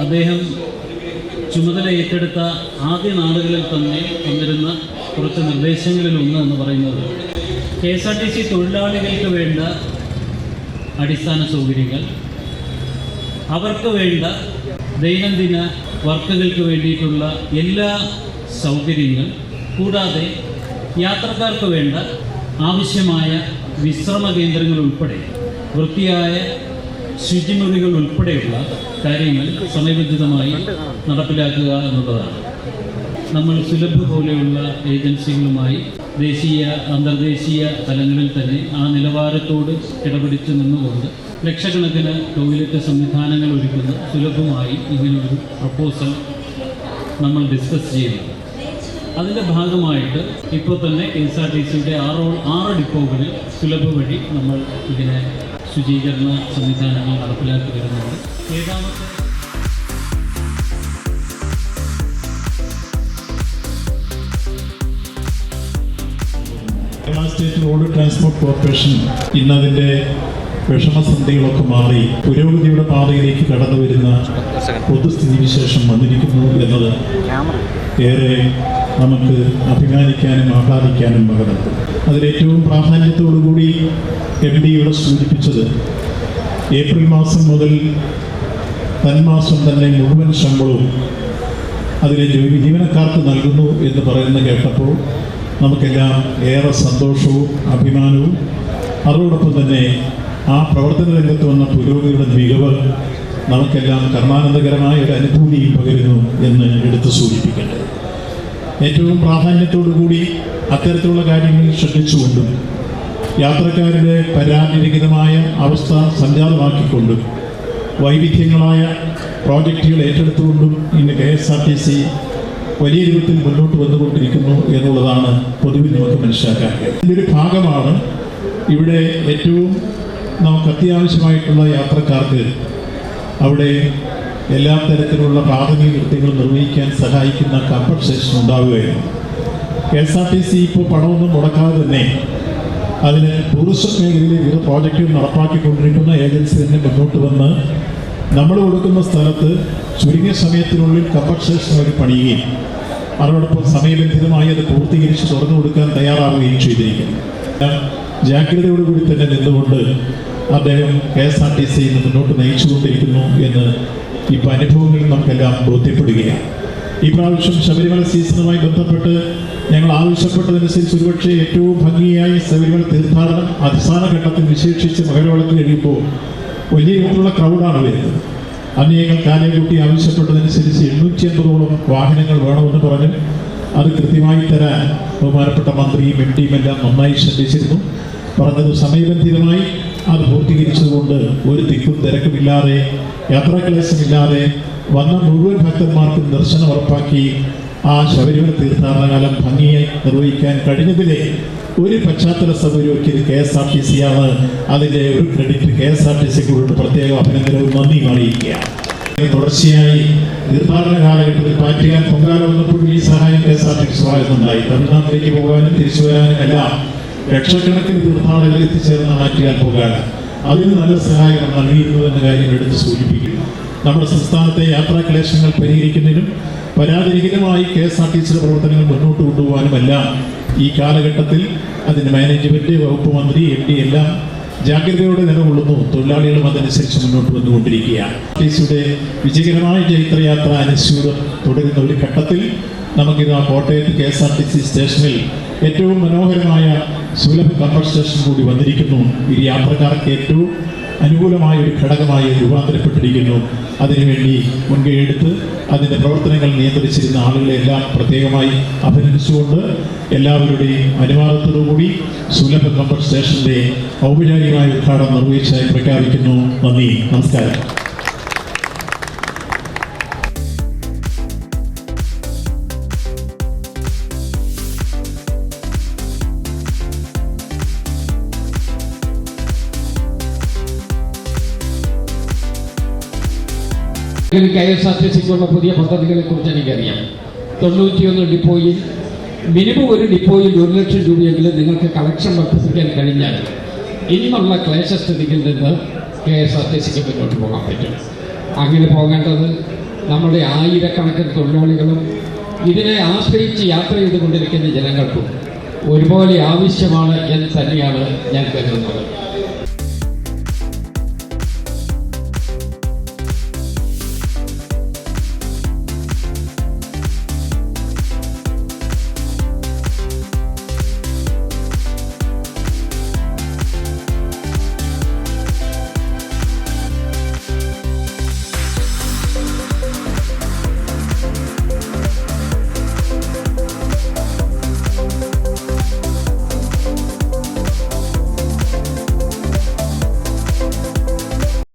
അദ്ദേഹം ചുമതല ഏറ്റെടുത്ത ആദ്യ നാളുകളിൽ തന്നെ തന്നിരുന്ന കുറച്ച് നിർദ്ദേശങ്ങളിൽ ഒന്ന് എന്ന് പറയുന്നത്. K S R T C തൊഴിലാളികൾക്ക് വേണ്ട അടിസ്ഥാന സൗകര്യങ്ങൾ അവർക്ക് വേണ്ട ദൈനംദിന വർക്കുകൾക്ക് വേണ്ടിയിട്ടുള്ള എല്ലാ സൗകര്യങ്ങൾ കൂടാതെ യാത്രക്കാർക്ക് വേണ്ട ആവശ്യമായ വിശ്രമ കേന്ദ്രങ്ങൾ ഉൾപ്പെടെ വൃത്തിയായ ശുചിമുറികൾ ഉൾപ്പെടെയുള്ള കാര്യങ്ങൾ സമയബന്ധിതമായി നടപ്പിലാക്കുക എന്നുള്ളതാണ്. നമ്മൾ സുലഭ് പോലെയുള്ള ഏജൻസികളുമായി ദേശീയ അന്തർദേശീയ തലങ്ങളിൽ തന്നെ ആ നിലവാരത്തോട് ഇടപിടിച്ച് നിന്നുകൊണ്ട് ലക്ഷക്കണക്കിന് ടോയ്ലറ്റ് സംവിധാനങ്ങൾ ഒരുക്കുന്ന സുലഭമായി ഇങ്ങനൊരു പ്രപ്പോസൽ നമ്മൾ ഡിസ്കസ് ചെയ്യുന്നത് അതിന്റെ ഭാഗമായിട്ട് ഇപ്പോൾ തന്നെ കെ എസ് ആർ ടി സിയുടെ ആറോ ആറ് ഡിപ്പോകളിൽ സുലഭ വഴി നമ്മൾ ഇതിനെ ശുചീകരണ സംവിധാനങ്ങൾ നടപ്പിലാക്കി വരുന്നുണ്ട്. ഏഴാമത്തെ സ്റ്റേറ്റ് റോഡ് ട്രാൻസ്പോർട്ട് കോർപ്പറേഷൻ ഇന്നതിന്റെ വിഷമസന്ധികളൊക്കെ മാറി പുരോഗതിയുടെ പാതയിലേക്ക് കടന്നു വരുന്ന പൊതുസ്ഥിതി വിശേഷം വന്നിരിക്കുന്നു എന്നത് ഏറെ നമുക്ക് അഭിമാനിക്കാനും ആഹ്ലാദിക്കാനും പകരം. അതിലേറ്റവും പ്രാധാന്യത്തോടുകൂടി എം ഡി ഇവിടെ സൂചിപ്പിച്ചത് ഏപ്രിൽ മാസം മുതൽ തന്മാസം തന്നെ മുഴുവൻ ശമ്പളവും അതിലെ ജീവനക്കാർക്ക് നൽകുന്നു എന്ന് പറയുന്ന കേട്ടപ്പോൾ നമുക്കെല്ലാം ഏറെ സന്തോഷവും അഭിമാനവും. അതോടൊപ്പം തന്നെ ആ പ്രവർത്തന രംഗത്ത് വന്ന പുരോഗതിയുടെ മികവ് നമുക്കെല്ലാം കർമാനന്ദകരമായ ഒരു അനുഭൂതിയും പകരുന്നു എന്ന് എടുത്തു സൂചിപ്പിക്കേണ്ടത്. ഏറ്റവും പ്രാധാന്യത്തോടു കൂടി അത്തരത്തിലുള്ള കാര്യങ്ങൾ ശ്രദ്ധിച്ചുകൊണ്ടും യാത്രക്കാരുടെ പരാതിരഹിതമായ അവസ്ഥ സംജാതമാക്കിക്കൊണ്ടും വൈവിധ്യങ്ങളായ പ്രോജക്റ്റുകൾ ഏറ്റെടുത്തുകൊണ്ടും ഇന്ന് K S R T C വലിയ രൂപത്തിൽ മുന്നോട്ട് വന്നുകൊണ്ടിരിക്കുന്നു എന്നുള്ളതാണ് പൊതുവിൽ നമുക്ക് മനസ്സിലാക്കാൻ. ഇതിന്റെ ഒരു ഭാഗമാണ് ഇവിടെ ഏറ്റവും നമുക്ക് അത്യാവശ്യമായിട്ടുള്ള യാത്രക്കാർക്ക് അവിടെ എല്ലാ തരത്തിലുള്ള പ്രാഥമിക കൃത്യങ്ങൾ നിർവഹിക്കാൻ സഹായിക്കുന്ന കമ്പൻസേഷൻ ഉണ്ടാവുകയാണ് K S R T C ഇപ്പോൾ പണമൊന്നും മുടക്കാതെ തന്നെ അതിന് ടൂറിസം മേഖലയിൽ വിവിധ പ്രോജക്റ്റുകൾ നടപ്പാക്കിക്കൊണ്ടിരിക്കുന്ന ഏജൻസി തന്നെ മുന്നോട്ട് വന്ന് നമ്മൾ കൊടുക്കുന്ന സ്ഥലത്ത് ചുരുങ്ങിയ സമയത്തിനുള്ളിൽ സ്റ്റേഷൻ അവർ പണിയുകയും അതോടൊപ്പം സമയബന്ധിതമായി അത് പൂർത്തീകരിച്ച് തുറന്നു കൊടുക്കാൻ തയ്യാറാവുകയും ചെയ്തിരിക്കുന്നു. ജാഗ്രതയോടുകൂടി തന്നെ നിന്നുകൊണ്ട് അദ്ദേഹം K S R T C മുന്നോട്ട് നയിച്ചുകൊണ്ടിരിക്കുന്നു എന്ന് ഇപ്പം അനുഭവങ്ങളിൽ നമുക്കെല്ലാം ബോധ്യപ്പെടുകയാണ്. ഈ പ്രാവശ്യം ശബരിമല സീസണുമായി ബന്ധപ്പെട്ട് ഞങ്ങൾ ആവശ്യപ്പെട്ടതനുസരിച്ച് ഒരുപക്ഷെ ഏറ്റവും ഭംഗിയായി ശബരിമല തീർത്ഥാടനം അവസാന ഘട്ടത്തിൽ വിശേഷിച്ച് മകരവിളക്ക് കഴിയുമ്പോൾ വലിയ രൂപത്തിലുള്ള ക്രൗഡാണ് വരുന്നത്. അന്ന് ഞങ്ങൾ കാലേക്കുട്ടി ആവശ്യപ്പെട്ടതനുസരിച്ച് എണ്ണൂറ്റി അമ്പതോളം വാഹനങ്ങൾ വേണമെന്ന് പറഞ്ഞു അത് കൃത്യമായി തരാൻ ബഹുമാനപ്പെട്ട മന്ത്രിയും എം ഡിയും എല്ലാം നന്നായി ശ്രദ്ധിച്ചിരുന്നു. പറഞ്ഞത് സമയബന്ധിതമായി അത് പൂർത്തീകരിച്ചതുകൊണ്ട് ഒരു തിക്കും തിരക്കുമില്ലാതെ യാത്രാക്ലേശമില്ലാതെ വന്ന മുഴുവൻ ഭക്തന്മാർക്കും ദർശനം ഉറപ്പാക്കി ആ ശബരിമല തീർത്ഥാടനകാലം ഭംഗിയായി നിർവഹിക്കാൻ കഴിഞ്ഞതിലെ ഒരു പശ്ചാത്തല സൗകര്യമൊക്കെ K S R T C ആണ്. അതിന്റെ ഒരു credit K S R T സിക്ക് കൊണ്ട് പ്രത്യേക അഭിനന്ദനവും നന്ദിയും അറിയിക്കുകയാണ്. തുടർച്ചയായി തീർത്ഥാടന കാലഘട്ടത്തിൽ പാറ്റിയാൻ പൊങ്കാല വന്നപ്പോഴും ഈ സഹായം K S R T C തമിഴ്നാട്ടിലേക്ക് പോകാനും തിരിച്ചു വരാനും എല്ലാം ലക്ഷക്കണക്കിന് തീർത്ഥാടകർ എത്തിച്ചേർന്ന മാറ്റിയാൽ പൊങ്കാല അതിന് നല്ല സഹായം നൽകിയിരുന്നു എന്ന കാര്യം എടുത്ത് സൂചിപ്പിക്കുന്നു. നമ്മുടെ സംസ്ഥാനത്തെ യാത്രാ ക്ലേശങ്ങൾ പരിഹരിക്കുന്നതിനും പരാതിരഹിതമായി കെ എസ് ആർ ടി സിയുടെ പ്രവർത്തനങ്ങൾ മുന്നോട്ട് കൊണ്ടുപോകാനുമെല്ലാം ഈ കാലഘട്ടത്തിൽ അതിന്റെ മാനേജ്മെന്റ് വകുപ്പ് മന്ത്രി എം ഡി എല്ലാം ജാഗ്രതയോടെ നിലകൊള്ളുന്നു. തൊഴിലാളികളും അതനുസരിച്ച് മുന്നോട്ട് വന്നുകൊണ്ടിരിക്കുകയാണ്. ടി സിയുടെ വിജയകരമായ ചൈത്രയാത്ര അനുസ്യൂതം തുടരുന്ന ഒരു ഘട്ടത്തിൽ നമുക്കിത് ആ കോട്ടയത്ത് K S R T C സ്റ്റേഷനിൽ ഏറ്റവും മനോഹരമായ സുലഭ കമ്പർ സ്റ്റേഷൻ കൂടി വന്നിരിക്കുന്നു. ഇത് യാത്രക്കാർക്ക് ഏറ്റവും അനുകൂലമായ ഒരു ഘടകമായി രൂപാന്തരപ്പെട്ടിരിക്കുന്നു. അതിനുവേണ്ടി മുൻകൈയെടുത്ത് അതിന്റെ പ്രവർത്തനങ്ങൾ നിയന്ത്രിച്ചിരുന്ന ആളുകളെ എല്ലാം പ്രത്യേകമായി അഭിനന്ദിച്ചുകൊണ്ട് എല്ലാവരുടെയും അനുവാദത്തോടുകൂടി സുലഭ കമ്പർ സ്റ്റേഷന്റെ ഔപചാരികമായ ഉദ്ഘാടനം നിർവഹിച്ചതായി പ്രഖ്യാപിക്കുന്നു. നന്ദി. നമസ്കാരം. കെ എസ് ആർ ടി സിക്കുള്ള പുതിയ പദ്ധതികളെ കുറിച്ച് എനിക്കറിയാം. തൊണ്ണൂറ്റിയൊന്ന് ഡിപ്പോയിൽ മിനിമം ഒരു ഡിപ്പോയിൽ ഒരു ലക്ഷം രൂപയെങ്കിലും നിങ്ങൾക്ക് കളക്ഷൻ വർദ്ധിപ്പിക്കാൻ കഴിഞ്ഞാൽ ഇന്നുള്ള ക്ലേശസ്ഥിതിയിൽ നിന്ന് കെ എസ് ആർ ടി സിക്ക് മുന്നോട്ട് പോകാൻ പറ്റും. അങ്ങനെ പോകേണ്ടത് നമ്മുടെ ആയിരക്കണക്കിന് തൊഴിലാളികളും ഇതിനെ ആശ്രയിച്ച് യാത്ര ചെയ്തുകൊണ്ടിരിക്കുന്ന ജനങ്ങൾക്കും ഒരുപോലെ ആവശ്യമാണ് എന്ന് തന്നെയാണ് ഞാൻ കരുതുന്നത്.